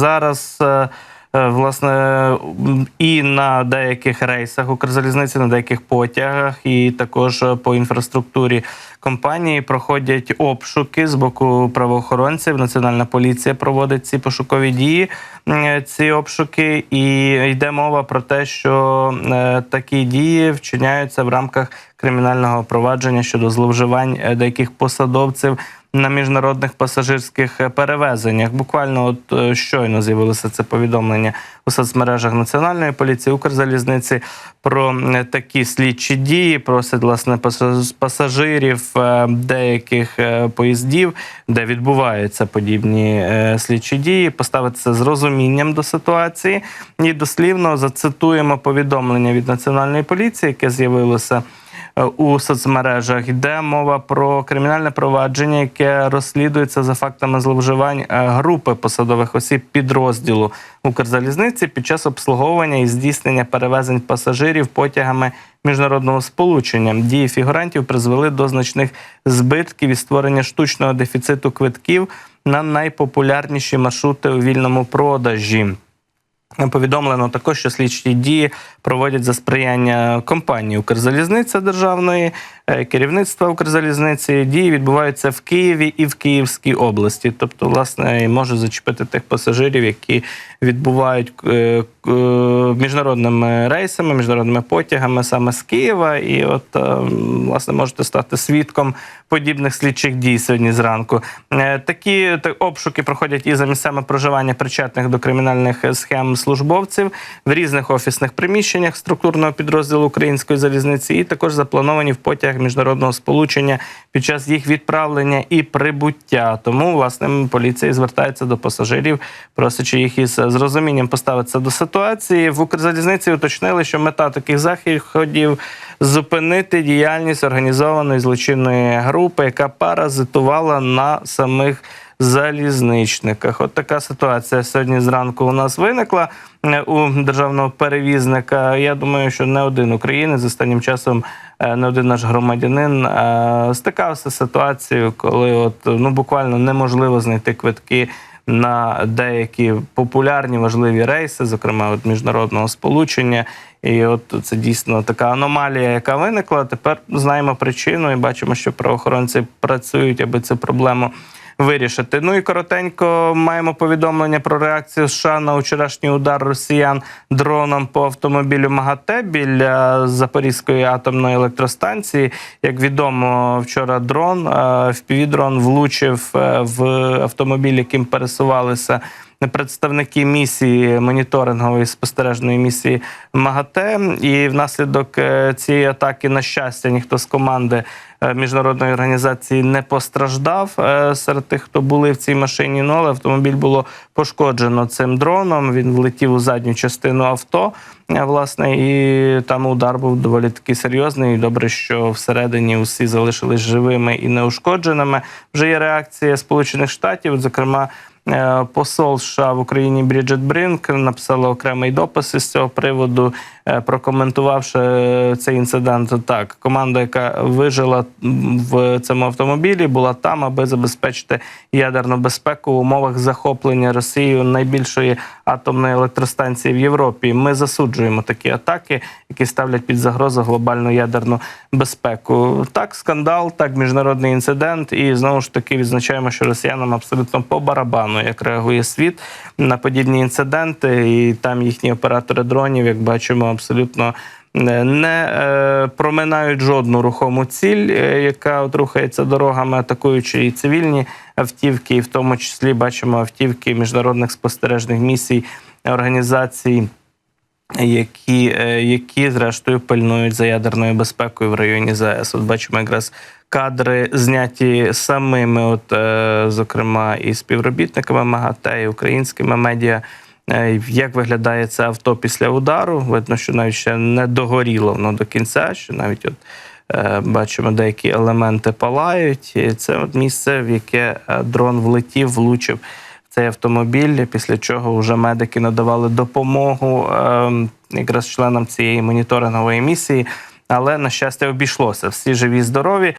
зараз. е, е, Власне, і на деяких рейсах Укрзалізниці, на деяких потягах, і також е, по інфраструктурі компанії проходять обшуки з боку правоохоронців. Національна поліція проводить ці пошукові дії, ці обшуки, і йде мова про те, що такі дії вчиняються в рамках кримінального провадження щодо зловживань деяких посадовців на міжнародних пасажирських е, перевезеннях. Буквально от е, щойно з'явилося це повідомлення у соцмережах Національної поліції Укрзалізниці про такі слідчі дії. Просять власне паса- пасажирів е, деяких поїздів, де відбуваються подібні слідчі дії, поставитися з розумінням до ситуації. І дослівно зацитуємо повідомлення від національної поліції, яке з'явилося у соцмережах. Йде мова про кримінальне провадження, яке розслідується за фактами зловживань е, групи посадових осіб підрозділу Укрзалізниці під час обслуговування і здійснення перевезень пасажирів потягами міжнародного сполучення. Дії фігурантів призвели до значних збитків і створення штучного дефіциту квитків на найпопулярніші маршрути у вільному продажі. Повідомлено також, що слідчі дії проводять за сприяння компанії Укрзалізниця державної, е, керівництва Укрзалізниці. Дії відбуваються в Києві і в Київській області. Тобто, власне, може зачепити тих пасажирів, які відбувають е, е, міжнародними рейсами, міжнародними потягами саме з Києва. І от власне можете стати свідком подібних слідчих дій сьогодні зранку. Такі обшуки проходять і за місцями проживання причетних до кримінальних схем службовців в різних офісних приміщеннях структурного підрозділу української залізниці, і також заплановані в потягах міжнародного сполучення під час їх відправлення і прибуття. Тому власне поліція звертається до пасажирів, просячи їх із з розумінням поставитися до ситуації. В Укрзалізниці уточнили, що мета таких заходів зупинити діяльність організованої злочинної групи, яка паразитувала на самих залізничниках. От така ситуація сьогодні зранку у нас виникла е, у державного перевізника. Я думаю, що не один українець останнім часом, е, не один наш громадянин е, стикався з ситуацією, коли от ну буквально неможливо знайти квитки. На деякі популярні важливі рейси, зокрема от міжнародного сполучення, і от це дійсно така аномалія, яка виникла. Тепер знаємо причину і бачимо, що правоохоронці працюють, аби цю проблему вирішити. Ну і коротенько маємо повідомлення про реакцію США на вчорашній удар росіян дроном по автомобілю МАГАТЕ біля Запорізької атомної електростанції. Як відомо, вчора дрон е, впівдрон влучив е, в автомобіль, яким пересувалися. Представники місії моніторингової спостережної місії МАГАТЕ, і внаслідок е, цієї атаки, на щастя, ніхто з команди е, міжнародної організації не постраждав е, серед тих, хто були в цій машині. Ну але автомобіль було пошкоджено цим дроном. Він влетів у задню частину авто. Власне, і там удар був доволі такий серйозний. І Добре, що всередині усі залишились живими і неушкодженими. Вже є реакція Сполучених Штатів, зокрема. Е, Посол США в Україні Бріджет Бринк написала окремий допис із цього приводу, е, прокоментувавши е, цей інцидент. Так, команда, яка вижила в цьому автомобілі, була там, аби забезпечити ядерну безпеку в умовах захоплення Росією найбільшої атомної електростанції в Європі. Ми засуджуємо такі атаки, які ставлять під загрозу глобальну ядерну безпеку. Так, скандал, так міжнародний інцидент, і знову ж таки відзначаємо, що росіянам абсолютно по барабану, як реагує світ на подібні інциденти, і там їхні оператори дронів, як бачимо, абсолютно. Не не, е, проминають жодну рухому ціль, е, яка рухається дорогами, атакуючи і цивільні автівки, і в тому числі бачимо автівки міжнародних спостережних місій організацій які, е, які зрештою пильнують за ядерною безпекою в районі ЗАЕС. От бачимо якраз кадри зняті самими, от е, зокрема, і співробітниками МАГАТЕ, і українськими медіа. Е, Як виглядає це авто після удару? Видно, що навіть ще не догоріло воно до кінця, що навіть от бачимо, деякі елементи палають. І це от місце, в яке дрон влетів, влучив цей автомобіль, після чого вже медики надавали допомогу е, якраз членам цієї моніторингової місії. Але на щастя обійшлося. Всі живі, здорові.